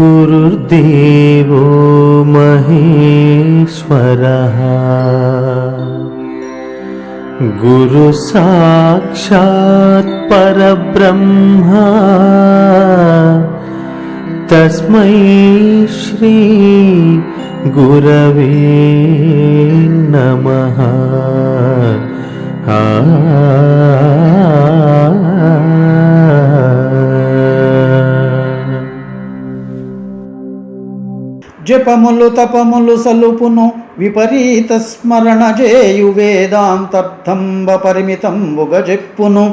गुरुर्देवो महेश्वरः। गुरुसाक्षात् परब्रह्मा। तस्मै श्री गुरवे नमः। ఆ జపములు తపములు సలుపును విపరీత స్మరణ చేయు వేదాంతర్థంబ పరిమితంబుగ చెప్పును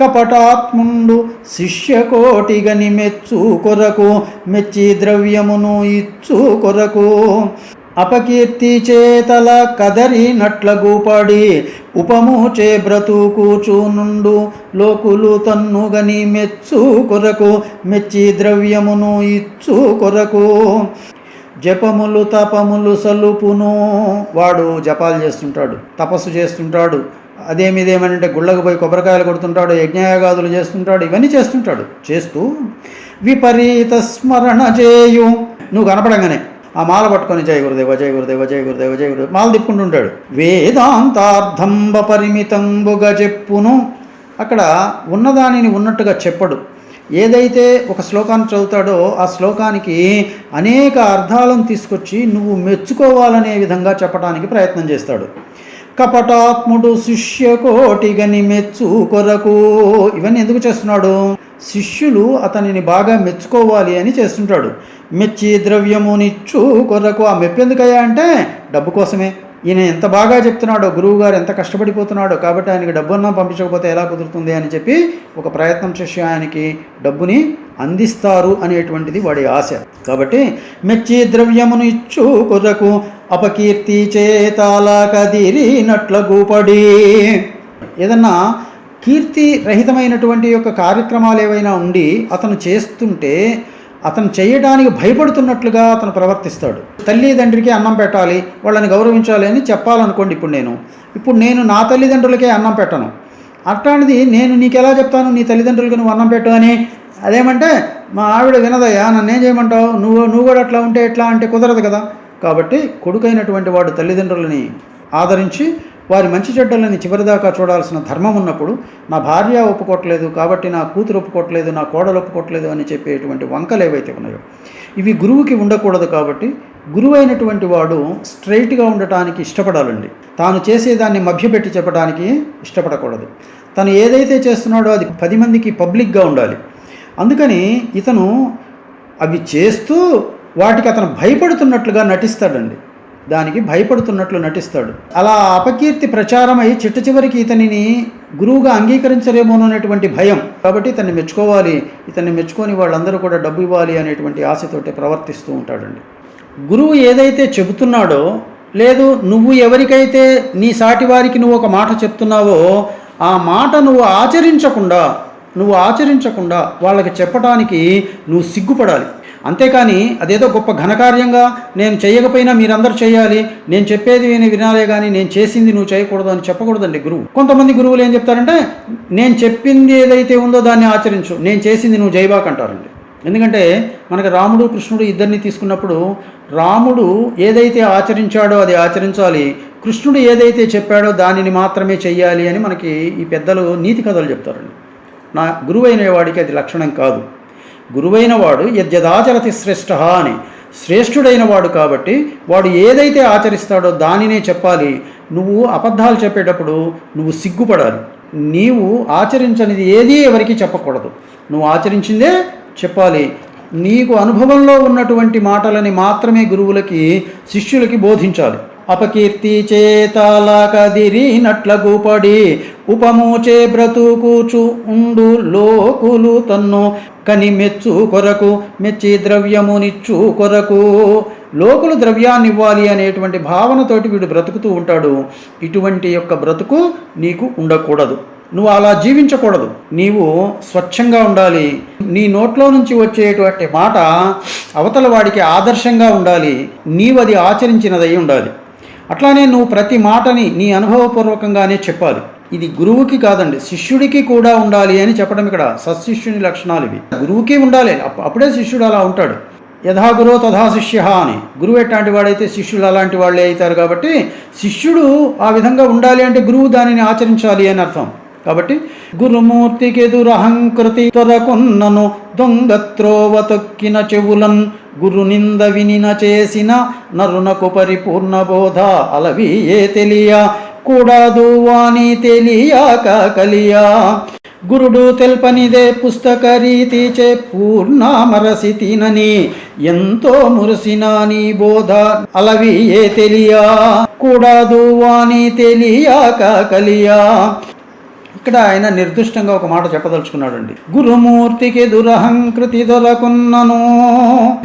కపటాత్ముండు శిష్యకోటిగని మెచ్చు కొరకు మెచ్చి ద్రవ్యమును ఇచ్చు కొరకు. అపకీర్తి చేతల కదరినట్ల గూపడి ఉపమూచే బ్రతుకూచునుండు లోకులు తన్నుగని మెచ్చు కొరకు మెచ్చి ద్రవ్యమును ఇచ్చు కొరకు. జపములు తపములు సలుపును వాడు జపాలు చేస్తుంటాడు తపస్సు చేస్తుంటాడు అదేమిదేమనంటే గుళ్ళకు పోయి కొబ్బరికాయలు కొడుతుంటాడు యజ్ఞయాగాదులు చేస్తుంటాడు ఇవన్నీ చేస్తుంటాడు. చేస్తూ విపరీత స్మరణ చేయు. నువ్వు కనపడంగానే ఆ మాల పట్టుకొని జయ గురుదేవ జయ గురుదేవ జయ గురుదేవ జయ గురుదేవ మాల తిప్పుకుంటుంటాడు వేదాంతార్థంబ పరిమితంబుగా చెప్పును. అక్కడ ఉన్నదానిని ఉన్నట్టుగా చెప్పడు. ఏదైతే ఒక శ్లోకాన్ని చదువుతాడో ఆ శ్లోకానికి అనేక అర్థాలను తీసుకొచ్చి నువ్వు మెచ్చుకోవాలనే విధంగా చెప్పడానికి ప్రయత్నం చేస్తాడు. కపటాత్ముడు శిష్యకోటిగని మెచ్చు కొరకు. ఇవన్నీ ఎందుకు చేస్తున్నాడు? శిష్యులు అతనిని బాగా మెచ్చుకోవాలి అని చేస్తుంటాడు. మెచ్చి ద్రవ్యమునిచ్చు కొరకు. ఆ మెప్పు ఎందుకయ్యా అంటే డబ్బు కోసమే. ఈయన ఎంత బాగా చెప్తున్నాడో గురువు గారు ఎంత కష్టపడిపోతున్నాడో కాబట్టి ఆయనకి డబ్బున్నా పంపించకపోతే ఎలా కుదురుతుంది అని చెప్పి ఒక ప్రయత్నం చేసి ఆయనకి డబ్బుని అందిస్తారు అనేటువంటిది వాడి ఆశ. కాబట్టి మెచ్చి ద్రవ్యమును ఇచ్చు కొరకు అపకీర్తి చేతాలా కదిరినట్ల గూపడి. ఏదన్నా కీర్తి రహితమైనటువంటి యొక్క కార్యక్రమాలు ఏవైనా ఉండి అతను చేస్తుంటే అతను చేయడానికి భయపడుతున్నట్లుగా అతను ప్రవర్తిస్తాడు. తల్లిదండ్రికి అన్నం పెట్టాలి వాళ్ళని గౌరవించాలి అని చెప్పాలనుకోండి ఇప్పుడు నేను. ఇప్పుడు నేను నా తల్లిదండ్రులకే అన్నం పెట్టను. అట్లాంటిది నేను నీకు ఎలా చెప్తాను? నీ తల్లిదండ్రులకు నువ్వు అన్నం పెట్టు అని. అదేమంటే మా ఆవిడ వినదయ్యా నన్ను ఏం చేయమంటావు? నువ్వు నువ్వు కూడా అట్లా ఉంటే ఎట్లా అంటే కుదరదు కదా. కాబట్టి కొడుకైనటువంటి వాడు తల్లిదండ్రులని ఆదరించి వారి మంచి చెడ్డలని చివరిదాకా చూడాల్సిన ధర్మం ఉన్నప్పుడు నా భార్య ఒప్పుకోవట్లేదు కాబట్టి నా కూతురు ఒప్పుకోవట్లేదు నా కోడలు ఒప్పుకోవట్లేదు అని చెప్పేటువంటి వంకలు ఏవైతే ఉన్నాయో ఇవి గురువుకి ఉండకూడదు కాబట్టి గురువు అయినటువంటి వాడు స్ట్రైట్గా ఉండటానికి ఇష్టపడాలండి. తాను చేసేదాన్ని మభ్యపెట్టి చెప్పడానికి ఇష్టపడకూడదు. తను ఏదైతే చేస్తున్నాడో అది పది మందికి పబ్లిక్గా ఉండాలి. అందుకని ఇతను అవి చేస్తూ వాటికి అతను భయపడుతున్నట్లుగా నటిస్తాడండి. దానికి భయపడుతున్నట్లు నటిస్తాడు. అలా అపకీర్తి ప్రచారమై చిట్ట చివరికి ఇతనిని గురువుగా అంగీకరించరేమోననేటువంటి భయం. కాబట్టి ఇతన్ని మెచ్చుకోవాలి. ఇతన్ని మెచ్చుకొని వాళ్ళందరూ కూడా డబ్బు ఇవ్వాలి అనేటువంటి ఆశతోటి ప్రవర్తిస్తూ ఉంటాడండి. గురువు ఏదైతే చెబుతున్నాడో లేదు నువ్వు ఎవరికైతే నీ సాటి వారికి నువ్వు ఒక మాట చెప్తున్నావో ఆ మాట నువ్వు ఆచరించకుండా నువ్వు ఆచరించకుండా వాళ్ళకి చెప్పడానికి నువ్వు సిగ్గుపడాలి. అంతేకాని అదేదో గొప్ప ఘనకార్యంగా నేను చేయకపోయినా మీరందరూ చేయాలి నేను చెప్పేది నేను వినాలే కానీ నేను చేసింది నువ్వు చేయకూడదు అని చెప్పకూడదండి గురువు. కొంతమంది గురువులు ఏం చెప్తారంటే నేను చెప్పింది ఏదైతే ఉందో దాన్ని ఆచరించు నేను చేసింది నువ్వు జైబాక్ అంటారండి. ఎందుకంటే మనకి రాముడు కృష్ణుడు ఇద్దరిని తీసుకున్నప్పుడు రాముడు ఏదైతే ఆచరించాడో అది ఆచరించాలి కృష్ణుడు ఏదైతే చెప్పాడో దానిని మాత్రమే చెయ్యాలి అని మనకి ఈ పెద్దలు నీతి కథలు చెప్తారండి. నా గురువైన వాడికి అది లక్షణం కాదు. గురువైన వాడు యద్యదాచరతి శ్రేష్ఠ అని. శ్రేష్ఠుడైన వాడు కాబట్టి వాడు ఏదైతే ఆచరిస్తాడో దానినే చెప్పాలి. నువ్వు అబద్ధాలు చెప్పేటప్పుడు నువ్వు సిగ్గుపడాలి. నీవు ఆచరించనిది ఏదీ ఎవరికి చెప్పకూడదు. నువ్వు ఆచరించిందే చెప్పాలి. నీకు అనుభవంలో ఉన్నటువంటి మాటలని మాత్రమే గురువులకి శిష్యులకి బోధించాలి. అపకీర్తి చేతాల కదిరినట్ల గూపడి ఉపమూచే బ్రతుకూచు ఉండు లోకులు తన్ను కని మెచ్చు కొరకు మెచ్చి ద్రవ్యమునిచ్చు కొరకు. లోకులు ద్రవ్యాన్ని ఇవ్వాలి అనేటువంటి భావనతోటి వీడు బ్రతుకుతూ ఉంటాడు. ఇటువంటి యొక్క బ్రతుకు నీకు ఉండకూడదు. నువ్వు అలా జీవించకూడదు. నీవు స్వచ్ఛంగా ఉండాలి. నీ నోట్లో నుంచి వచ్చేటువంటి మాట అవతల వాడికి ఆదర్శంగా ఉండాలి. నీవు అది ఆచరించినదై ఉండాలి. అట్లానే నువ్వు ప్రతి మాటని నీ అనుభవపూర్వకంగానే చెప్పాలి. ఇది గురువుకి కాదండి శిష్యుడికి కూడా ఉండాలి అని చెప్పడం ఇక్కడ సత్శిష్యుని లక్షణాలు ఇవి. గురువుకి ఉండాలి అప్- అప్పుడే శిష్యుడు అలా ఉంటాడు. యథా గురో తథా శిష్య అని. గురువు ఎట్లాంటి వాడైతే శిష్యులు అలాంటి వాళ్ళే అవుతారు కాబట్టి శిష్యుడు ఆ విధంగా ఉండాలి అంటే గురువు దానిని ఆచరించాలి అని అర్థం. కాబట్టి గురుమూర్తికి దురహంకృతి తొరకున్నను దొంగత్రోవ తొక్కిన చెవులన్ గురు నింద వినిన చేసిన నరునకు పరిపూర్ణ బోధ అలవి ఏ తెలియ కూడాదు వాణి తెలియక కలియా. గురుడు తెల్పనిదే పుస్తక రీతి చే పూర్ణమరసి తినని ఎంతో మురిసిన నీ బోధ అలవి ఏ తెలియా కూడాదు వాణి తెలియాక కలియా. ఇక్కడ ఆయన నిర్దిష్టంగా ఒక మాట చెప్పదలుచుకున్నాడండి. గురుమూర్తికి దురహంకృతి దొరకున్నను.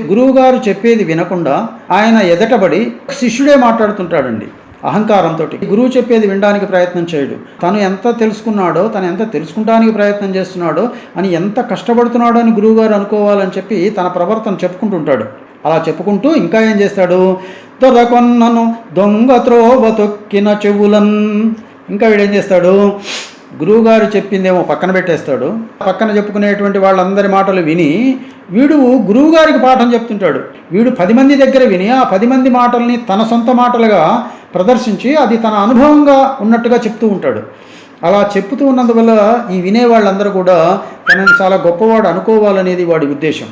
గురువుగారు చెప్పేది వినకుండా ఆయన ఎదటబడి శిష్యుడే మాట్లాడుతుంటాడండి అహంకారంతో గురువు చెప్పేది వినడానికి ప్రయత్నం చేయడు. తను ఎంత తెలుసుకున్నాడో తను ఎంత తెలుసుకుంటానికి ప్రయత్నం చేస్తున్నాడో అని ఎంత కష్టపడుతున్నాడో అని గురువుగారు అనుకోవాలని చెప్పి తన ప్రవర్తన చెప్పుకుంటుంటాడు. అలా చెప్పుకుంటూ ఇంకా ఏం చేస్తాడు? దొరకొన్నను దొంగ త్రోవ తొక్కిన చెవులన్. ఇంకా వీడేం చేస్తాడు? గురువుగారు చెప్పిందేమో పక్కన పెట్టేస్తాడు. పక్కన చెప్పుకునేటువంటి వాళ్ళందరి మాటలు విని వీడు గురువుగారికి పాఠం చెప్తుంటాడు. వీడు పది మంది దగ్గర విని ఆ పది మంది మాటల్ని తన సొంత మాటలుగా ప్రదర్శించి అది తన అనుభవంగా ఉన్నట్టుగా చెప్తూ ఉంటాడు. అలా చెప్తూ ఉన్నందువల్ల ఈ వినే వాళ్ళందరూ కూడా తనని చాలా గొప్పవాడు అనుకోవాలనేది వాడి ఉద్దేశం.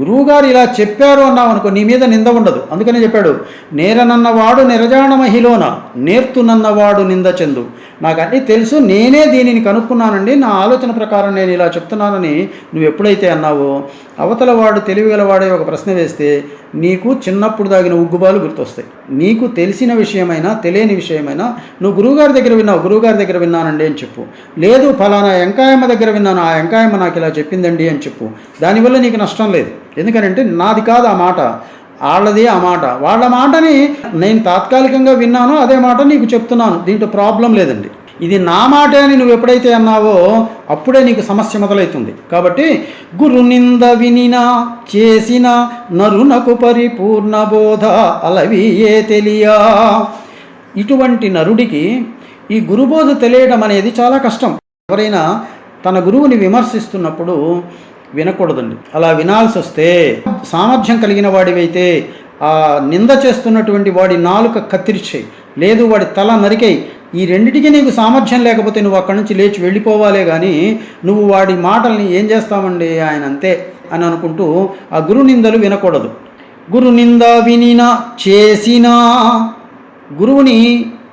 గురువుగారు ఇలా చెప్పారు అన్నావు అనుకో నీ మీద నింద ఉండదు. అందుకనే చెప్పాడు నేరనన్నవాడు నిరజాణ మహిలోన నేర్తునన్నవాడు నింద చెందు. నాకు అన్నీ తెలుసు నేనే దీనిని కనుక్కున్నానండి నా ఆలోచన ప్రకారం నేను ఇలా చెప్తున్నానని నువ్వు ఎప్పుడైతే అన్నావో అవతల వాడు తెలివిగలవాడే ఒక ప్రశ్న వేస్తే నీకు చిన్నప్పుడు దాగిన ఉగ్గుబాలు గుర్తొస్తాయి. నీకు తెలిసిన విషయమైనా తెలియని విషయమైనా నువ్వు గురువుగారి దగ్గర విన్నావు గురువుగారి దగ్గర విన్నానండి అని చెప్పు. లేదు ఫలానా ఎంకాయమ్మ దగ్గర విన్నాను ఆ ఎంకాయమ్మ నాకు ఇలా చెప్పిందండి అని చెప్పు. దానివల్ల నీకు నష్టం లేదు. ఎందుకనంటే నాది కాదు ఆ మాట. వాళ్ళది ఆ మాట. వాళ్ళ మాటని నేను తాత్కాలికంగా విన్నాను అదే మాట నీకు చెప్తున్నాను. దీంట్లో ప్రాబ్లం లేదండి. ఇది నా మాట అని నువ్వు ఎప్పుడైతే అన్నావో అప్పుడే నీకు సమస్య మొదలవుతుంది. కాబట్టి గురు నింద వినిన చేసిన నరునకు పరిపూర్ణ బోధ అలవి ఏ తెలియా. ఇటువంటి నరుడికి ఈ గురుబోధ తెలియడం అనేది చాలా కష్టం. ఎవరైనా తన గురువుని విమర్శిస్తున్నప్పుడు వినకూడదండి. అలా వినాల్సి వస్తే సామర్థ్యం కలిగిన వాడివైతే ఆ నింద చేస్తున్నటువంటి వాడి నాలుక కత్తిరిచేయి లేదు వాడి తల నరికేయి. ఈ రెండిటికి నీకు సామర్థ్యం లేకపోతే నువ్వు అక్కడి నుంచి లేచి వెళ్ళిపోవాలే కానీ నువ్వు వాడి మాటల్ని ఏం చేస్తామండి ఆయన అంతే అని అనుకుంటూ ఆ గురు నిందలు వినకూడదు. గురు నింద వినినా చేసినా గురువుని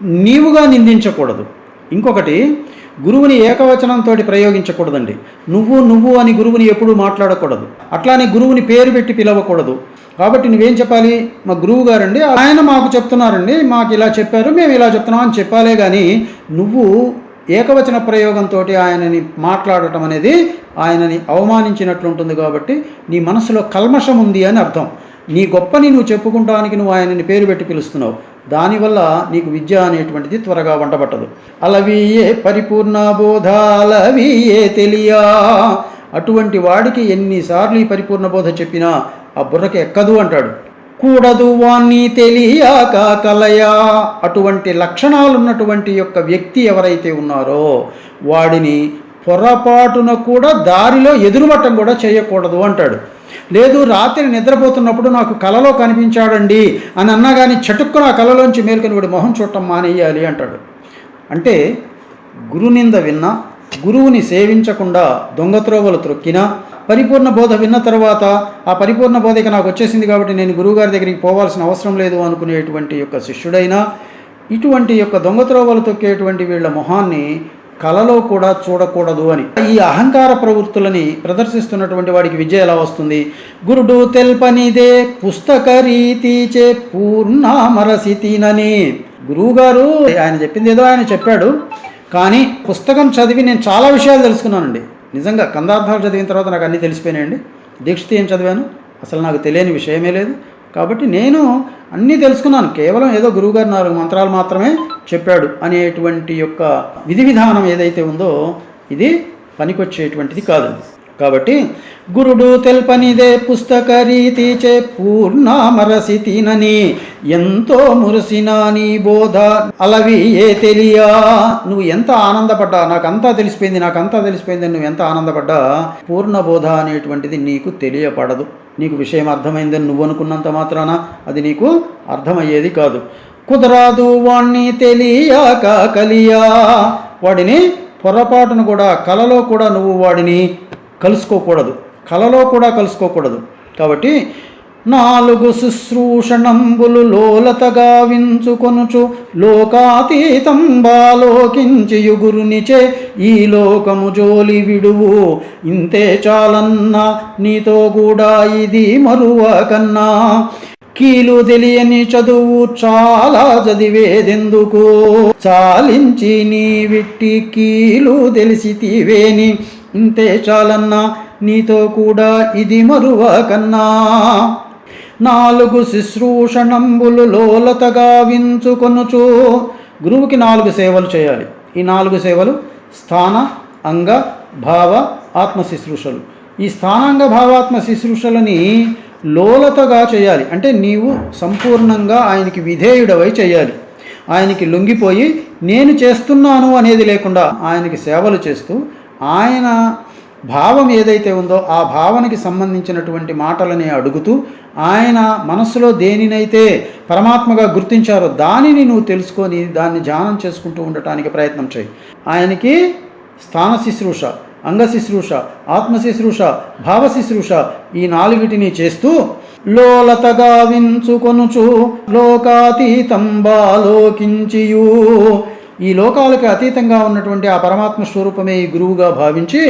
నీవుగా నిందించకూడదు. ఇంకొకటి గురువుని ఏకవచనంతో ప్రయోగించకూడదండి. నువ్వు నువ్వు అని గురువుని ఎప్పుడూ మాట్లాడకూడదు. అట్లానే గురువుని పేరు పెట్టి పిలవకూడదు. కాబట్టి నువ్వేం చెప్పాలి? మా గురువు గారండి ఆయన మాకు చెప్తున్నారండి మాకు ఇలా చెప్పారు మేము ఇలా చెప్తున్నాం అని చెప్పాలే కానీ నువ్వు ఏకవచన ప్రయోగంతో ఆయనని మాట్లాడటం అనేది ఆయనని అవమానించినట్లు ఉంటుంది కాబట్టి నీ మనసులో కల్మషం ఉంది అని అర్థం. నీ గొప్పని నువ్వు చెప్పుకుంటానికి నువ్వు ఆయనని పేరు పెట్టి పిలుస్తున్నావు. దానివల్ల నీకు విద్య అనేటువంటిది త్వరగా వంటబట్టదు. అలవియే పరిపూర్ణ బోధ అలవియే తెలియా. అటువంటి వాడికి ఎన్నిసార్లు ఈ పరిపూర్ణ బోధ చెప్పినా ఆ బుర్రకి ఎక్కదు అంటాడు. కూడదు వాణ్ణి తెలియక కలయా. అటువంటి లక్షణాలు ఉన్నటువంటి యొక్క వ్యక్తి ఎవరైతే ఉన్నారో వాడిని పొరపాటున కూడా దారిలో ఎదురుమట్టం కూడా చేయకూడదు అంటాడు. లేదు రాత్రి నిద్రపోతున్నప్పుడు నాకు కలలో కనిపించాడండి అని అన్నా కానీ చటుక్కున ఆ కలలోంచి మేల్కొని వాడి మొహం చూడటం మానేయాలి అంటాడు. అంటే గురునింద విన్నా గురువుని సేవించకుండా దొంగత్రోవలు త్రొక్కినా పరిపూర్ణ బోధ విన్న తర్వాత ఆ పరిపూర్ణ బోధకి నాకు వచ్చేసింది కాబట్టి నేను గురువుగారి దగ్గరికి పోవాల్సిన అవసరం లేదు అనుకునేటువంటి యొక్క శిష్యుడైనా ఇటువంటి యొక్క దొంగత్రోవలు తొక్కేటువంటి వీళ్ళ మొహాన్ని కలలో కూడా చూడకూడదు అని. ఈ అహంకార ప్రవృత్తులని ప్రదర్శిస్తున్నటువంటి వాడికి విద్య ఎలా వస్తుంది? గురుడు తెల్పనిదే పుస్తక రీతి చే పూర్ణమరసితినని. గురువుగారు ఆయన చెప్పింది ఏదో ఆయన చెప్పాడు. కానీ పుస్తకం చదివి నేను చాలా విషయాలు తెలుసుకున్నానండి. నిజంగా కందార్థాలు చదివిన తర్వాత నాకు అన్నీ తెలిసిపోయినాయండి. దీక్షిత ఏం చదివాను? అసలు నాకు తెలియని విషయమే లేదు. కాబట్టి నేను అన్నీ తెలుసుకున్నాను. కేవలం ఏదో గురువుగారు నాలుగు మంత్రాలు మాత్రమే చెప్పాడు అనేటువంటి యొక్క విధి విధానం ఏదైతే ఉందో ఇది పనికొచ్చేటువంటిది కాదు. కాబట్టి గురుడు తెల్పనిదే పుస్తక రీతిచే పూర్ణామరసి తినని ఎంతో మురిసినా నీ బోధ అలవి ఏ తెలియా? నువ్వు ఎంత ఆనందపడ్డా? నాకంతా తెలిసిపోయింది నాకంతా తెలిసిపోయింది నువ్వు ఎంత ఆనందపడ్డా? పూర్ణ బోధ అనేటువంటిది నీకు తెలియపడదు. నీకు విషయం అర్థమైందని నువ్వు అనుకున్నంత మాత్రాన అది నీకు అర్థమయ్యేది కాదు. కుదరాదు వాణ్ణి తెలియక కలియా. వాడిని పొరపాటును కూడా కలలో కూడా నువ్వు వాడిని కలుసుకోకూడదు. కలలో కూడా కలుసుకోకూడదు. కాబట్టి నాలుగు శుశ్రూషణంబులు లోలతగా వించుకొనుచు లోకాతీతం బాలోకించియు ఈ లోకము జోలి విడువు. ఇంతే చాలన్నా నీతో కూడా ఇది మరువ కన్నా. కీలు తెలియని చదువు చాలా చదివేదెందుకు? చాలించి నీ విట్టి కీలు తెలిసితివేని ఇంతే చాలన్నా నీతో కూడా ఇది మరువ కన్నా. నాలుగు శుశ్రూషణంబులు లోలతగా వించుకొనుచు. గురువుకి నాలుగు సేవలు చేయాలి. ఈ నాలుగు సేవలు స్థాన అంగ భావ ఆత్మ శుశ్రూషలు. ఈ స్థానాంగ భావాత్మ శుశ్రూషలని లోలతగా చేయాలి. అంటే నీవు సంపూర్ణంగా ఆయనకి విధేయుడవై చేయాలి. ఆయనకి లొంగిపోయి నేను చేస్తున్నాను అనేది లేకుండా ఆయనకి సేవలు చేస్తూ ఆయన భావం ఏదైతే ఉందో ఆ భావనకి సంబంధించినటువంటి మాటలని అడుగుతూ ఆయన మనస్సులో దేనినైతే పరమాత్మగా గుర్తించారో దానిని నువ్వు తెలుసుకొని దాన్ని ధ్యానం చేసుకుంటూ ఉండటానికి ప్రయత్నం చేయి. ఆయనకి స్థాన శుశ్రూష అంగ ఆత్మశుశ్రూష భావశుశ్రూష ఈ నాలుగిటిని చేస్తూ లోలతగా వించుకొనుచు లోకాతీతం బాలోకించియు. ఈ లోకాలకు అతీతంగా ఉన్నటువంటి ఆ పరమాత్మ స్వరూపమే ఈ గురువుగా భావించి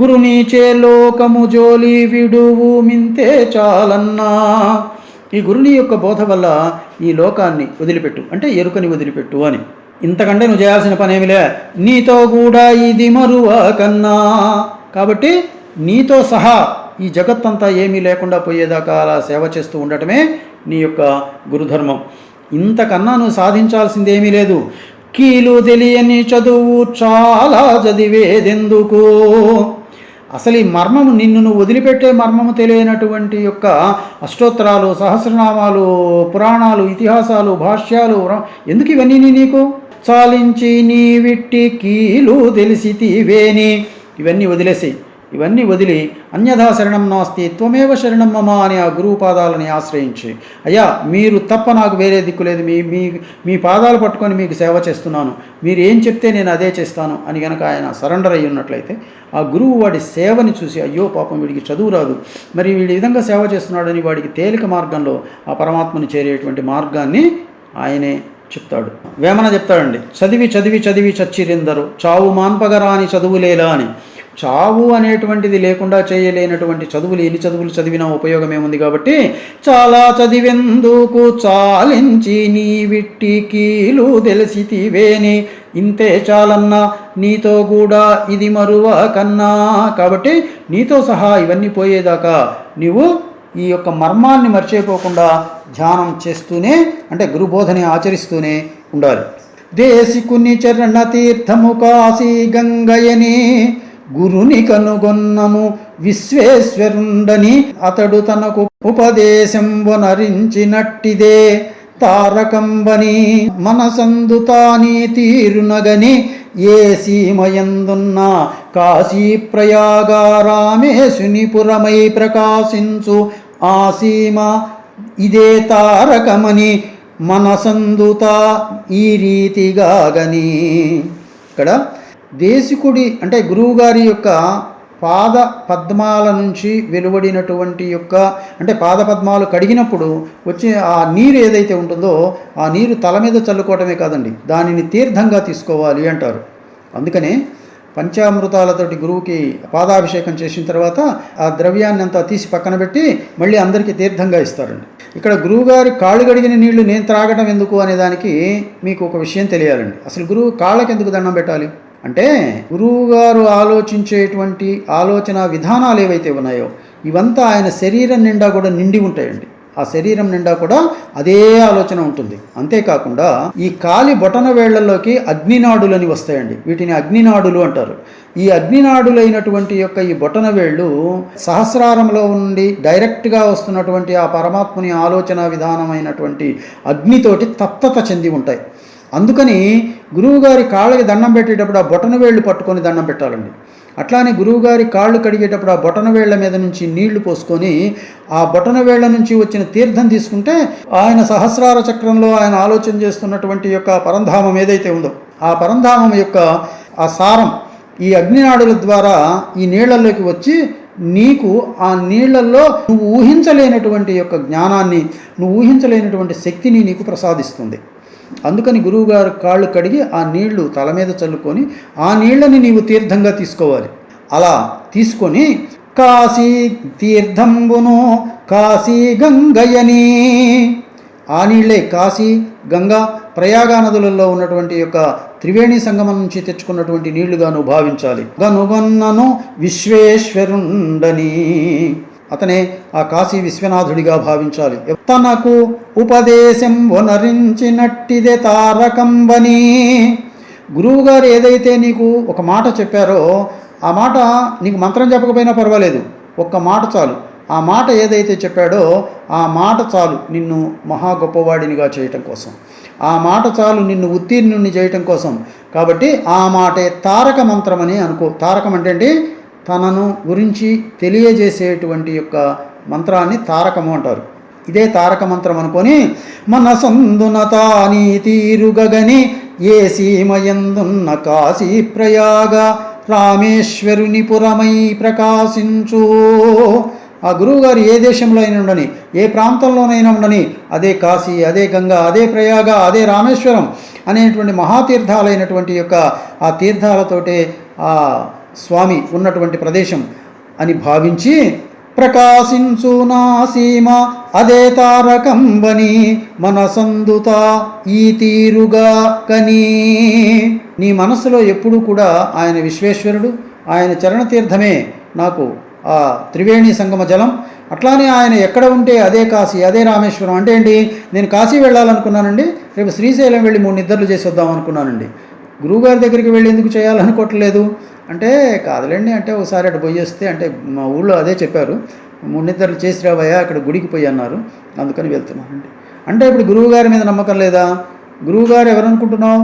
గురునీచే లోకము జోలి విడువు మింతే చాలన్నా. ఈ గురుని యొక్క బోధ వల్ల ఈ లోకాన్ని వదిలిపెట్టు అంటే ఎరుకని వదిలిపెట్టు అని. ఇంతకంటే నువ్వు చేయాల్సిన పనేమిలే? నీతో కూడా ఇది మరువా కన్నా. కాబట్టి నీతో సహా ఈ జగత్తంతా ఏమీ లేకుండా పోయేదాకా అలా సేవ చేస్తూ ఉండటమే నీ యొక్క గురుధర్మం. ఇంతకన్నా నువ్వు సాధించాల్సిందేమీ లేదు. కీలు తెలియని చదువు చాలా చదివేదెందుకు? అసలు ఈ మర్మము నిన్ను నువ్వు వదిలిపెట్టే మర్మము తెలియనటువంటి యొక్క అష్టోత్తరాలు సహస్రనామాలు పురాణాలు ఇతిహాసాలు భాష్యాలు ఎందుకు ఇవన్నీ నీకు? చాలించి నీ విట్టి కీలు తెలిసి తీవేని ఇవన్నీ వదిలేసి ఇవన్నీ వదిలి అన్యథా శరణం నాస్తి త్వమేవ శరణం మమ అని ఆ గురువు పాదాలని ఆశ్రయించి అయ్యా మీరు తప్ప నాకు వేరే దిక్కు లేదు మీ మీ మీ పాదాలు పట్టుకొని మీకు సేవ చేస్తున్నాను మీరు ఏం చెప్తే నేను అదే చేస్తాను అని గనక ఆయన సరెండర్ అయి ఉన్నట్లయితే ఆ గురువు వాడి సేవని చూసి అయ్యో పాపం వీడికి చదువు రాదు. మరి వీడి విధంగా సేవ చేస్తున్నాడని వాడికి తేలిక మార్గంలో ఆ పరమాత్మని చేరేటువంటి మార్గాన్ని ఆయనే చెప్తాడు. వేమన చెప్తాడండి చదివి చదివి చదివి చచ్చిరిందరు చావు మాన్పగరాని చదువులేలా అని. చావు అనేటువంటిది లేకుండా చేయలేనటువంటి చదువులు ఎన్ని చదువులు చదివినా ఉపయోగమేముంది కాబట్టి చాలా చదివెందుకు చాలించి నీ విట్టి కీలు తెలిసితివేని. ఇంతే చాలన్నా నీతో కూడా ఇది మరువ కన్నా. కాబట్టి నీతో సహా ఇవన్నీ పోయేదాకా నీవు ఈ యొక్క మర్మాన్ని మర్చిపోకుండా ధ్యానం చేస్తూనే అంటే గురుబోధని ఆచరిస్తూనే ఉండాలి. దేశికుని చరణ తీర్థము కాశీ గంగయని. గురుని కనుగొన్నము. విశ్వేశ్వరుండని అతడు తనకు ఉపదేశంబునరించినట్టిదే తారకంబని మనసందు తానీ తీరునగని ఏ సీమయందున్న కాశీ ప్రయాగారామేశునిపురమై ప్రకాశించు. ఆ సీమ ఇదే తారకమని మనసందుత ఈ రీతిగా గని ఇక్కడ దేశికుడి అంటే గురువుగారి యొక్క పాద పద్మాల నుంచి వెలువడినటువంటి యొక్క అంటే పాద పద్మాలు కడిగినప్పుడు వచ్చే ఆ నీరు ఏదైతే ఉంటుందో ఆ నీరు తల మీద చల్లుకోవటమే కాదండి. దానిని తీర్థంగా తీసుకోవాలి అంటారు. అందుకనే పంచామృతాలతోటి గురువుకి పాదాభిషేకం చేసిన తర్వాత ఆ ద్రవ్యాన్ని అంతా తీసి పక్కన పెట్టి మళ్ళీ అందరికీ తీర్థంగా ఇస్తారండి. ఇక్కడ గురువుగారి కాళ్ళు గడిగిన నీళ్ళు నేను త్రాగటం ఎందుకు అనే దానికి మీకు ఒక విషయం తెలియాలండి. అసలు గురువు కాళ్ళకి ఎందుకు దండం పెట్టాలి? అంటే గురువు గారు ఆలోచించేటువంటి ఆలోచన విధానాలు ఏవైతే ఉన్నాయో ఇవంతా ఆయన శరీరం నిండా కూడా నిండి ఉంటాయండి. ఆ శరీరం నిండా కూడా అదే ఆలోచన ఉంటుంది. అంతేకాకుండా ఈ కాలి బొటన వేళ్ళలోకి అగ్నినాడులని వస్తాయండి. వీటిని అగ్నినాడులు అంటారు. ఈ అగ్నినాడులైనటువంటి యొక్క ఈ బొటన వేళ్ళు సహస్రారంలో ఉండి డైరెక్ట్గా వస్తున్నటువంటి ఆ పరమాత్ముని ఆలోచన విధానమైనటువంటి అగ్నితోటి తప్తత చెంది ఉంటాయి. అందుకని గురువుగారి కాళ్ళకి దండం పెట్టేటప్పుడు ఆ బొటన వేళ్ళు పట్టుకొని దండం పెట్టాలండి. అట్లానే గురువుగారి కాళ్ళు కడిగేటప్పుడు ఆ బొటన వేళ్ళ మీద నుంచి నీళ్ళు పోసుకొని ఆ బొటన వేళ్ళ నుంచి వచ్చిన తీర్థం తీసుకుంటే ఆయన సహస్రార చక్రంలో ఆయన ఆలోచన చేస్తున్నటువంటి యొక్క పరంధామం ఏదైతే ఉందో ఆ పరంధామం యొక్క ఆ సారం ఈ అగ్నినాడుల ద్వారా ఈ నీళ్ళలోకి వచ్చి నీకు ఆ నీళ్ళలో నువ్వు ఊహించలేనటువంటి యొక్క జ్ఞానాన్ని నువ్వు ఊహించలేనటువంటి శక్తిని నీకు ప్రసాదిస్తుంది. అందుకని గురువుగారు కాళ్ళు కడిగి ఆ నీళ్ళు తల మీద చల్లుకొని ఆ నీళ్ళని నీవు తీర్థంగా తీసుకోవాలి. అలా తీసుకొని కాశీ తీర్థంబును కాశీ గంగయని. ఆ నీళ్ళే కాశీ గంగా ప్రయాగా నదులలో ఉన్నటువంటి యొక్క త్రివేణి సంగమం నుంచి తెచ్చుకున్నటువంటి నీళ్ళుగాను భావించాలి. గనుగొన్నను విశ్వేశ్వరుండని. అతనే ఆ కాశీ విశ్వనాథుడిగా భావించాలి. తనకు ఉపదేశం వనరించినట్టిదే తారకంబని. గురువుగారు ఏదైతే నీకు ఒక మాట చెప్పారో ఆ మాట నీకు మంత్రం చెప్పకపోయినా పర్వాలేదు. ఒక్క మాట చాలు. ఆ మాట ఏదైతే చెప్పాడో ఆ మాట చాలు నిన్ను మహా గొప్పవాడినిగా చేయటం కోసం. ఆ మాట చాలు నిన్ను ఉత్తీర్ణుని చేయటం కోసం. కాబట్టి ఆ మాటే తారక మంత్రమని అనుకో. తారకం అంటే తనను గురించి తెలియజేసేటువంటి యొక్క మంత్రాన్ని తారకము అంటారు. ఇదే తారక మంత్రం అనుకొని మనసందున తాని తీరుగగని ఏ సీమయందున్న కాశీ ప్రయాగ రామేశ్వరుని పురమై ప్రకాశించు. ఆ గురువుగారు ఏ దేశంలో అయినా ఉండని ఏ ప్రాంతంలోనైనా ఉండని అదే కాశీ అదే గంగా అదే ప్రయాగ అదే రామేశ్వరం అనేటువంటి మహాతీర్థాలైనటువంటి యొక్క ఆ తీర్థాలతోటే ఆ స్వామి ఉన్నటువంటి ప్రదేశం అని భావించి ప్రకాశించు నా సీమ అదే తారకంబని మనసందుత ఈ తీరుగా కనీ. నీ మనసులో ఎప్పుడూ కూడా ఆయన విశ్వేశ్వరుడు ఆయన చరణతీర్థమే నాకు ఆ త్రివేణి సంగమ జలం. అట్లానే ఆయన ఎక్కడ ఉంటే అదే కాశీ అదే రామేశ్వరం అంటే ఏంటి? నేను కాశీ వెళ్ళాలనుకున్నానండి రేపు శ్రీశైలం వెళ్ళి మూడు నిద్రలు చేసి వద్దాం అనుకున్నానండి. గురువుగారి దగ్గరికి వెళ్ళి ఎందుకు చేయాలనుకోవట్లేదు? అంటే కాదులేండి అంటే ఒకసారి అటు పోయేస్తే వస్తే అంటే మా ఊళ్ళో అదే చెప్పారు మూడు చేసి రావయ్యా అక్కడ గుడికి పోయి అన్నారు. అందుకని వెళ్తున్నానండి. అంటే ఇప్పుడు గురువుగారి మీద నమ్మకం లేదా? గురువుగారు ఎవరు అనుకుంటున్నావు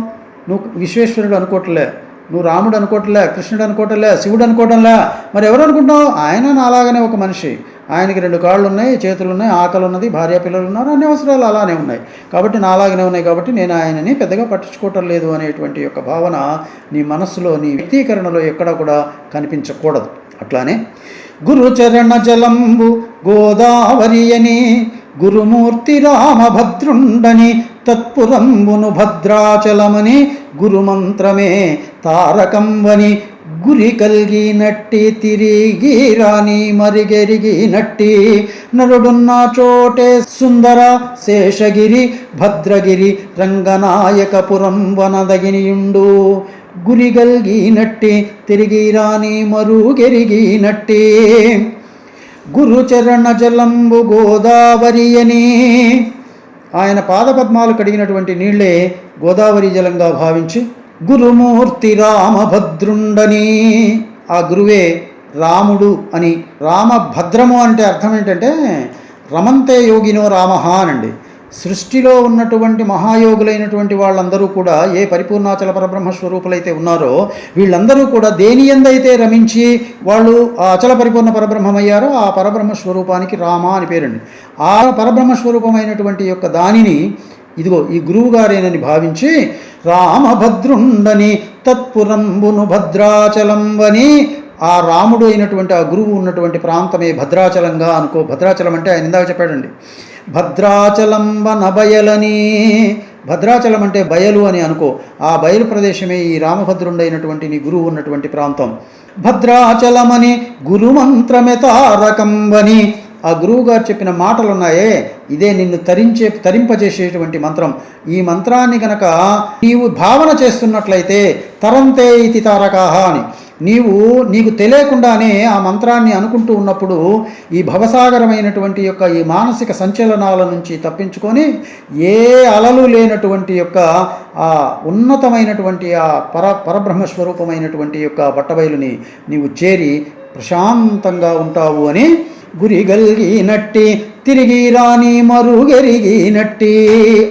నువ్వు విశ్వేశ్వరుడు అనుకోవట్లే. నువ్వు రాముడు అనుకోవట్లే కృష్ణుడు అనుకోవటంలే శివుడు అనుకోవటంలే మరి ఎవరు అనుకుంటున్నావు? ఆయన నాలాగానే ఒక మనిషి. ఆయనకి రెండు కాళ్ళు ఉన్నాయి చేతులు ఉన్నాయి ఆకలి ఉన్నది భార్య పిల్లలు ఉన్నారు అన్ని అవసరాలు అలానే ఉన్నాయి. కాబట్టి నాలాగనే ఉన్నాయి కాబట్టి నేను ఆయనని పెద్దగా పట్టించుకోవటం లేదు అనేటువంటి యొక్క భావన నీ మనస్సులో నీ వ్యక్తీకరణలో ఎక్కడ కూడా కనిపించకూడదు. అట్లానే గురుచరణ జలంబు గోదావరి అని గురుమూర్తి రామభద్రుండని తత్పురంబును భద్రాచలమని గురుమంత్రమే తారకంవని గురి కలిగినట్టి తిరిగి రాని మరిగెరిగినట్టి నరుడున్న చోటే సుందర శేషగిరి భద్రగిరి రంగనాయకపురం వనదగినియుండు. గురి కలిగినట్టి తిరిగి రాని మరుగెరిగినట్టి గురుచరణ జలంబు గోదావరి అని ఆయన పాదపద్మాలు కడిగినటువంటి నీళ్ళే గోదావరి జలంగా భావించి గురుమూర్తి రామభద్రుండని. ఆ గురువే రాముడు అని రామభద్రము అంటే అర్థం ఏంటంటే రమంతే యోగినో రామహ అనండి. సృష్టిలో ఉన్నటువంటి మహాయోగులైనటువంటి వాళ్ళందరూ కూడా ఏ పరిపూర్ణాచల పరబ్రహ్మ స్వరూపులైతే ఉన్నారో వీళ్ళందరూ కూడా దేని ఎందైతే రమించి వాళ్ళు ఆ అచల పరిపూర్ణ పరబ్రహ్మమయ్యారో ఆ పరబ్రహ్మ స్వరూపానికి రామ అని పేరండి. ఆ పరబ్రహ్మ స్వరూపమైనటువంటి యొక్క దానిని ఇదిగో ఈ గురువు గారేనని భావించి రామభద్రుండని తత్పురంబును భద్రాచలంబని ఆ రాముడు అయినటువంటి ఆ గురువు ఉన్నటువంటి ప్రాంతమే భద్రాచలంగా అనుకో భద్రాచలం అంటే ఆయన ఇందాక చెప్పాడండి. భద్రాచలంబ నబయలని భద్రాచలం అంటే బయలు అని అనుకో. ఆ బయలు ప్రదేశమే ఈ రామభద్రుండైనటువంటి నీ గురువు ఉన్నటువంటి ప్రాంతం. భద్రాచలమని గురుమంత్రమే తారకంబని. ఆ గురువు గారు చెప్పిన మాటలు ఉన్నాయే ఇదే నిన్ను తరించే తరింపజేసేటువంటి మంత్రం. ఈ మంత్రాన్ని గనక నీవు భావన చేస్తున్నట్లయితే తరంతే ఇతి తారకాహ అని. నీవు నీకు తెలియకుండానే ఆ మంత్రాన్ని అనుకుంటూ ఉన్నప్పుడు ఈ భవసాగరమైనటువంటి యొక్క ఈ మానసిక సంచలనాల నుంచి తప్పించుకొని ఏ అలలు లేనటువంటి యొక్క ఆ ఉన్నతమైనటువంటి ఆ పర పరబ్రహ్మ స్వరూపమైనటువంటి యొక్క బట్టబయలుని నీవు చేరి ప్రశాంతంగా ఉంటావు అని గురి గల్గినట్టి తిరిగి రాని మరుగెరిగినట్టి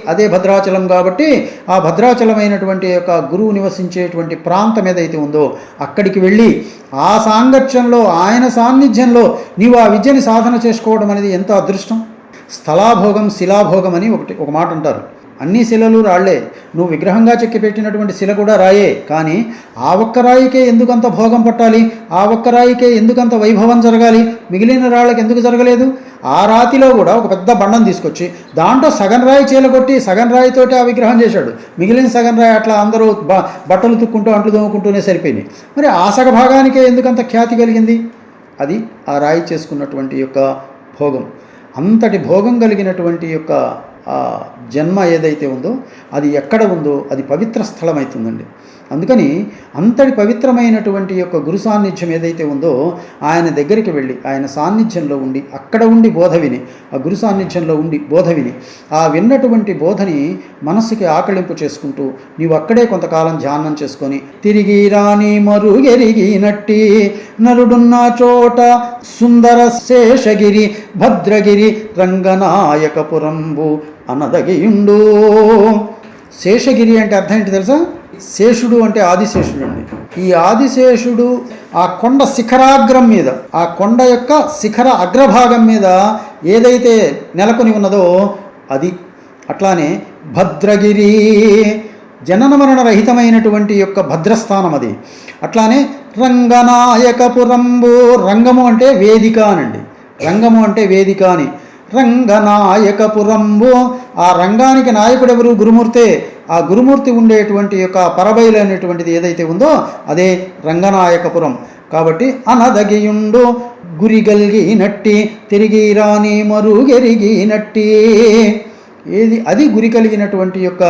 అదే భద్రాచలం కాబట్టి ఆ భద్రాచలమైనటువంటి యొక్క గురువు నివసించేటువంటి ప్రాంతం ఏదైతే ఉందో అక్కడికి వెళ్ళి ఆ సాంగత్యంలో ఆయన సాన్నిధ్యంలో నీవు ఆ విద్యని సాధన చేసుకోవడం అనేది ఎంత అదృష్టం? స్థలాభోగం శిలాభోగం అని ఒకటి ఒక మాట అంటారు. అన్ని శిలలు రాళ్ళే. నువ్వు విగ్రహంగా చెక్కిపెట్టినటువంటి శిల కూడా రాయే. కానీ ఆ ఒక్క రాయికే ఎందుకంత భోగం పట్టాలి? ఆ ఒక్క రాయికే ఎందుకంత వైభవం జరగాలి? మిగిలిన రాళ్ళకి ఎందుకు జరగలేదు? ఆ రాతిలో కూడా ఒక పెద్ద బండం తీసుకొచ్చి దాంట్లో సగం రాయి చీలగొట్టి సగం రాయితోటి ఆ విగ్రహం చేశాడు. మిగిలిన సగం రాయి అట్లా అందరూ బ బట్టలు తుక్కుంటూ అంట్లు దోముకుంటూనే సరిపోయినాయి. మరి ఆ సగ భాగానికే ఎందుకంత ఖ్యాతి కలిగింది? అది ఆ రాయి చేసుకున్నటువంటి యొక్క భోగం. అంతటి భోగం కలిగినటువంటి యొక్క ఆ జన్మ ఏదైతే ఉందో అది ఎక్కడ ఉందో అది పవిత్ర స్థలం అవుతుందండి అందుకని అంతటి పవిత్రమైనటువంటి యొక్క గురు సాన్నిధ్యం ఏదైతే ఉందో ఆయన దగ్గరికి వెళ్ళి ఆయన సాన్నిధ్యంలో ఉండి అక్కడ ఉండి బోధ విని ఆ గురు సాన్నిధ్యంలో ఉండి బోధ విని ఆ విన్నటువంటి బోధని మనస్సుకి ఆకళింపు చేసుకుంటూ నీవు అక్కడే కొంతకాలం ధ్యానం చేసుకొని తిరిగి రాని మరుగెరిగినట్టి నరుడున్న చోట సుందర శేషగిరి భద్రగిరి రంగనాయకపురంబు అనదగియుండు శేషగిరి అంటే అర్థం ఏంటి తెలుసా? శేషుడు అంటే ఆదిశేషుడు అండి. ఈ ఆదిశేషుడు ఆ కొండ శిఖరాగ్రం మీద ఆ కొండ యొక్క శిఖర అగ్రభాగం మీద ఏదైతే నెలకొని ఉన్నదో అది అట్లానే భద్రగిరి. జనన మరణ రహితమైనటువంటి యొక్క భద్రస్థానం అది. అట్లానే రంగనాయకపురంబు రంగము అంటే వేదిక అనండి. రంగము అంటే వేదిక అని. రంగనాయకపురంబు. ఆ రంగానికి నాయకుడెవరు? గురుమూర్తే. ఆ గురుమూర్తి ఉండేటువంటి యొక్క పరబయలు అనేటువంటిది ఏదైతే ఉందో అదే రంగనాయకపురం. కాబట్టి అనదగియుండు గురి గల్గినట్టి తిరిగి రాని మరుగెరిగినట్టి ఏది? అది గురి కలిగినటువంటి యొక్క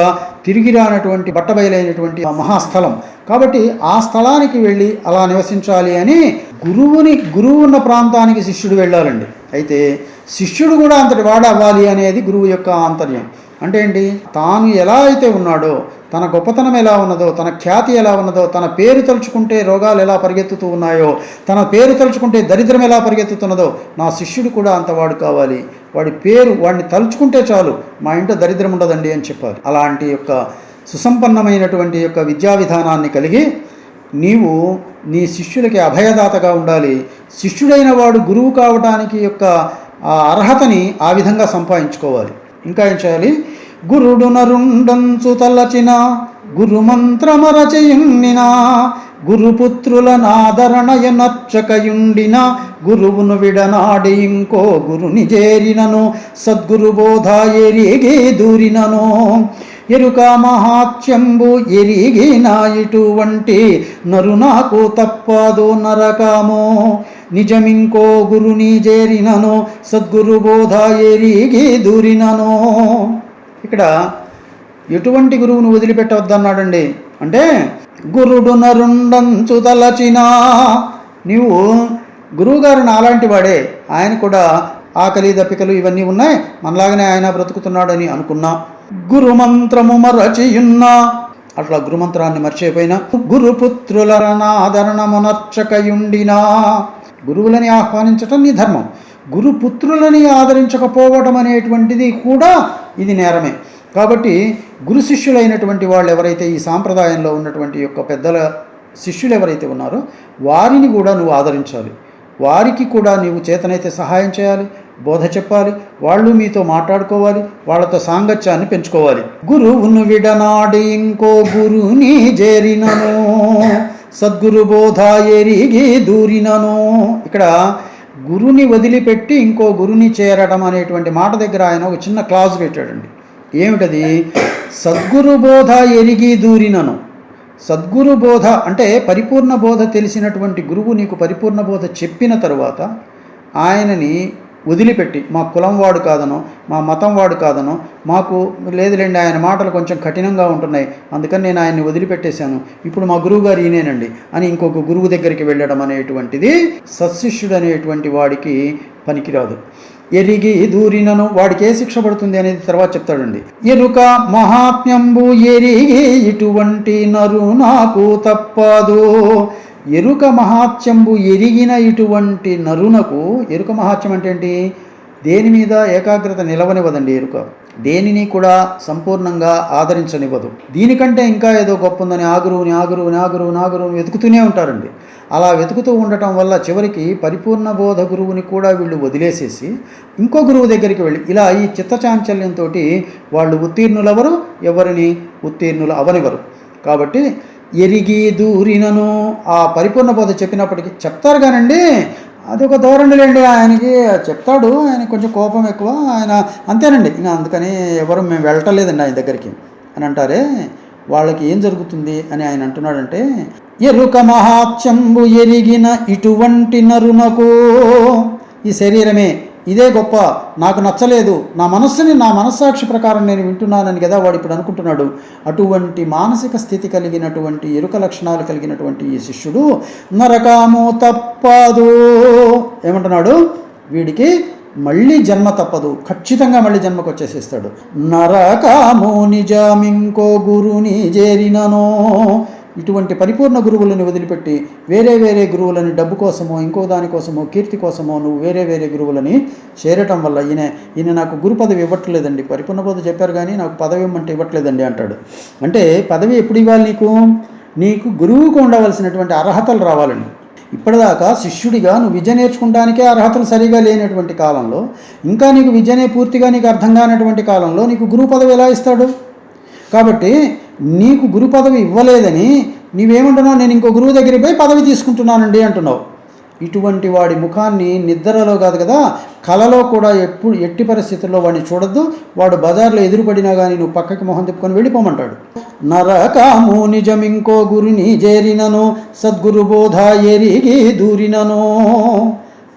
తిరిగి రానటువంటి బట్టబయలైనటువంటి ఆ మహాస్థలం. కాబట్టి ఆ స్థలానికి వెళ్ళి అలా నివసించాలి అని గురువుని గురువు ఉన్న ప్రాంతానికి శిష్యుడు వెళ్ళాలండి. అయితే శిష్యుడు కూడా అంతటి వాడు అవ్వాలి అనేది గురువు యొక్క ఆంతర్యం. అంటే ఏంటి? తాను ఎలా అయితే ఉన్నాడో తన గొప్పతనం ఎలా ఉన్నదో తన ఖ్యాతి ఎలా ఉన్నదో తన పేరు తలుచుకుంటే రోగాలు ఎలా పరిగెత్తుతూ ఉన్నాయో తన పేరు తలుచుకుంటే దరిద్రం ఎలా పరిగెత్తుతున్నదో నా శిష్యుడు కూడా అంతవాడు కావాలి. వాడి పేరు వాడిని తలుచుకుంటే చాలు మా ఇంట్లో దరిద్రం ఉండదండి అని చెప్పాలి. అలాంటి యొక్క సుసంపన్నమైనటువంటి యొక్క విద్యా విధానాన్ని కలిగి నీవు నీ శిష్యులకి అభయదాతగా ఉండాలి. శిష్యుడైన వాడు గురువు కావటానికి యొక్క ఆ అర్హతని ఆ విధంగా సంపాదించుకోవాలి. ఇంకా ఏం చేయాలి? గురుడు నరుండంచు తలచిన గురు మంత్రమరచయుండిన గురుపుత్రుల నాదరణయ నచ్చకయుండిన గురువును విడనాడి ఇంకో గురుని చేరినను సద్గురు బోధ ఎరిగి దూరినను. ఎరుక మహాత్యంబు ఎరిగిన ఇటువంటి నరు నాకు తప్పదు నరకము. నిజమింకో గురుని చేరినను సద్గురు బోధ ఎరిగి దూరినను. ఇక్కడ ఎటువంటి గురువును వదిలిపెట్టవద్దన్నాడండి. అంటే గురుడు నరుండంచు తలచినా నీవు గురువుగారు నాలాంటి వాడే. ఆయన కూడా ఆకలి దప్పికలు ఇవన్నీ ఉన్నాయి. మనలాగానే ఆయన బ్రతుకుతున్నాడని అనుకున్నా. గురుమంత్రము మరచియున్నా. అట్లా గురుమంత్రాన్ని మర్చిపోయినా. గురుపుత్రుల ఆదరణమునర్చకయుండినా గురువులని ఆహ్వానించటం నీ ధర్మం. గురుపుత్రులని ఆదరించకపోవటం అనేటువంటిది కూడా ఇది నేరమే. కాబట్టి గురు శిష్యులైనటువంటి వాళ్ళు ఎవరైతే ఈ సాంప్రదాయంలో ఉన్నటువంటి యొక్క పెద్దల శిష్యులు ఎవరైతే ఉన్నారో వారిని కూడా నువ్వు ఆదరించాలి. వారికి కూడా నీవు చేతనైతే సహాయం చేయాలి బోధ చెప్పాలి వాళ్ళు మీతో మాట్లాడుకోవాలి వాళ్ళతో సాంగత్యాన్ని పెంచుకోవాలి. గురువును విడనాడి ఇంకో గురుని చేరినను సద్గురు బోధ ఎరిగి దూరినను. ఇక్కడ గురుని వదిలిపెట్టి ఇంకో గురుని చేరడం అనేటువంటి మాట దగ్గర ఆయన ఒక చిన్న క్లాజ్ పెట్టాడండి. ఏమిటది? సద్గురు బోధ ఎరిగి దూరినను. సద్గురు బోధ అంటే పరిపూర్ణ బోధ తెలిసినటువంటి గురువు నీకు పరిపూర్ణ బోధ చెప్పిన తరువాత ఆయనని వదిలిపెట్టి మా కులం వాడు కాదనో మా మతం వాడు కాదనో మాకు లేదులేండి ఆయన మాటలు కొంచెం కఠినంగా ఉంటున్నాయి అందుకని నేను ఆయన్ని వదిలిపెట్టేశాను. ఇప్పుడు మా గురువు గారు ఈయనేనండి అని ఇంకొక గురువు దగ్గరికి వెళ్ళడం అనేటువంటిది సత్శిష్యుడు అనేటువంటి వాడికి పనికిరాదు. ఎరిగి దూరినను వాడికే శిక్ష పడుతుంది అనేది తర్వాత చెప్తాడండి. ఎరుక మహాత్మ్యంబు ఎరిగి ఇటువంటి నరు నాకు తప్పదు. ఎరుక మహాత్యంబు ఎరిగిన ఇటువంటి నరునకు ఎరుక మహాత్యం అంటే ఏంటి? దేని మీద ఏకాగ్రత నిలవనివ్వదండి ఎరుక. దేనిని కూడా సంపూర్ణంగా ఆదరించనివ్వదు. దీనికంటే ఇంకా ఏదో గొప్ప ఉందని ఆ గురువుని ఆ వెతుకుతూనే ఉంటారండి. అలా వెతుకుతూ ఉండటం వల్ల చివరికి పరిపూర్ణ బోధ గురువుని కూడా వీళ్ళు వదిలేసేసి ఇంకో గురువు దగ్గరికి వెళ్ళి ఇలా ఈ చిత్తచాంచల్యంతో వాళ్ళు ఉత్తీర్ణులెవరు? ఎవరిని? ఉత్తీర్ణులు అవనివ్వరు. కాబట్టి ఎరిగి దూరినను ఆ పరిపూర్ణ బోధ చెప్పినప్పటికీ చెప్తారు కానండి అది ఒక ధోరణిలేండి ఆయనకి చెప్తాడు. ఆయన కొంచెం కోపం ఎక్కువ. ఆయన అంతేనండి. ఇంకా అందుకని ఎవరు మేము వెళ్ళటలేదండి ఆయన దగ్గరికి. అని అంటారే వాళ్ళకి ఏం జరుగుతుంది అని ఆయన అంటున్నాడంటే ఎరుక మహాత్యంబు ఎరిగిన ఇటువంటి నరునకు ఈ శరీరమే ఇదే గొప్ప. నాకు నచ్చలేదు. నా మనస్సుని నా మనస్సాక్షి ప్రకారం నేను వింటున్నానని కదా వాడు ఇప్పుడు అనుకుంటున్నాడు. అటువంటి మానసిక స్థితి కలిగినటువంటి ఎరుక లక్షణాలు కలిగినటువంటి ఈ శిష్యుడు నరకాము తప్పదు. ఏమంటున్నాడు? వీడికి మళ్ళీ జన్మ తప్పదు. ఖచ్చితంగా మళ్ళీ జన్మకు వచ్చేసేస్తాడు. నరకాము నిజమింకో గురుని చేరినను ఇటువంటి పరిపూర్ణ గురువులను వదిలిపెట్టి వేరే వేరే గురువులని డబ్బు కోసమో ఇంకో దానికోసమో కీర్తి కోసమో నువ్వు వేరే వేరే గురువులని చేరటం వల్ల ఈయన ఈయన నాకు గురు పదవి ఇవ్వట్లేదండి. పరిపూర్ణ పదవి చెప్పారు కానీ నాకు పదవి ఇవ్వమంటే ఇవ్వట్లేదండి అంటాడు. అంటే పదవి ఎప్పుడు ఇవ్వాలి నీకు? నీకు గురువుకు ఉండవలసినటువంటి అర్హతలు రావాలండి. ఇప్పటిదాకా శిష్యుడిగా నువ్వు విద్య నేర్చుకోవడానికే అర్హతలు సరిగా లేనటువంటి కాలంలో ఇంకా నీకు విద్యనే పూర్తిగా నీకు అర్థం కానటువంటి కాలంలో నీకు గురువు పదవి ఎలా ఇస్తాడు? కాబట్టి నీకు గురు పదవి ఇవ్వలేదని నీవేమంటున్నావు? నేను ఇంకో గురువు దగ్గరికి పోయి పదవి తీసుకుంటున్నానండి అంటున్నావు. ఇటువంటి వాడి ముఖాన్ని నిద్రలో కాదు కదా కలలో కూడా ఎప్పుడు ఎట్టి పరిస్థితుల్లో వాడిని చూడొద్దు. వాడు బజార్లో ఎదురుపడినా కానీ నువ్వు పక్కకి మొహం తిప్పుకొని వెళ్ళిపోమంటాడు. నరకాము నిజమింకో గురుని చేరినను సద్గురు బోధ ఎరిగి దూరినను.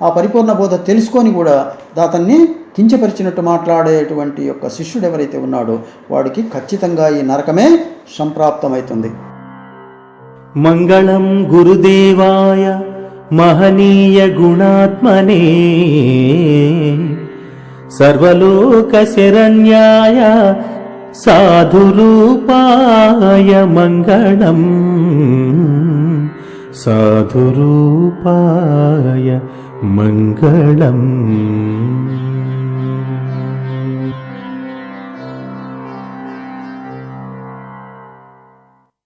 ఆ పరిపూర్ణ బోధ తెలుసుకొని కూడా దాతన్ని కించపరిచినట్టు మాట్లాడేటువంటి యొక్క శిష్యుడు ఎవరైతే ఉన్నాడో వాడికి ఖచ్చితంగా ఈ నరకమే సంప్రాప్తమవుతుంది మంగళం గురుదేవాయ మహనీయ గుణాత్మనే. సర్వలోక శరణ్యాయ సాధురూపాయ మంగళం. సాధురూపాయ మంగళం.